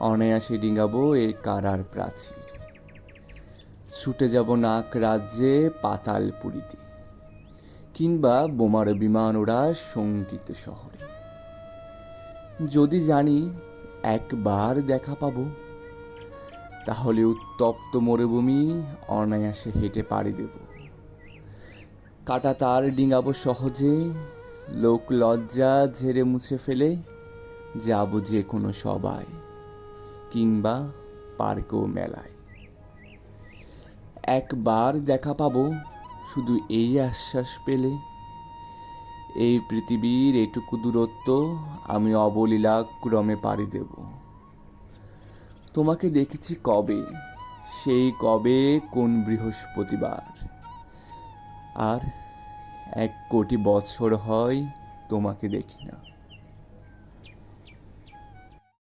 অনায়াসে ডিঙাবো এই কারার প্রাচীর। ছুটে যাব নাক রাজ্যে পাতালপুরীতে কিংবা বোমার বিমান ওরা সংগীত শহরে। যদি জানি একবার দেখা পাবো, তাহলে উত্তপ্ত মরুভূমি অনায়াসে হেঁটে পাড়ি দেব। কাটা তার ডিঙাবো সহজে, লোক লজ্জা ঝেড়ে মুছে ফেলে, যাব যে কোনো সবাই কিংবা পার্কেও মেলায়। একবার দেখা পাবো, শুধু এই আশ্বাস পেলে। এই পৃথিবীর এটুকু দূরত্ব আমি অবলীলা ক্রমে পাড়ি দেব। তোমাকে দেখেছি কবে? সেই কবে কোন বৃহস্পতিবার? আর এক কোটি বছর হয় তোমাকে দেখি না।